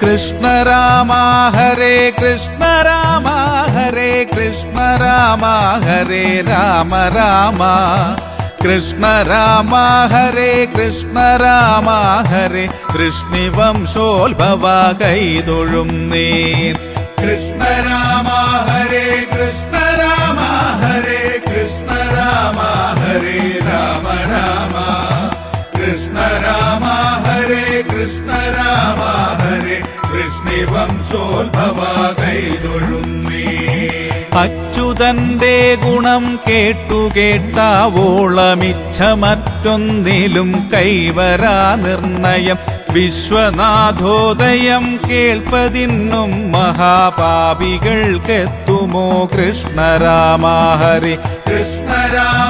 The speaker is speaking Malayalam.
कृष्ण राम हरे कृष्ण राम हरे कृष्ण राम हरे राम राम कृष्ण राम हरे कृष्ण राम हरे कृष्णिवंशोल्भवा कैदुळुं नीर् कृष्ण राम हरे कृष्ण കൃഷ്ണ രാമ ഹരേ നീ അച്യുതന്റെ ഗുണം കേട്ടു കേട്ടാവോളമിച്ഛ മറ്റൊന്നിലും കൈവരാ നിർണയം. വിശ്വനാഥോദയം കേൾപ്പതിന്നും മഹാപാപികൾക്കെത്തുമോ കൃഷ്ണരാമാഹരി? കൃഷ്ണരാ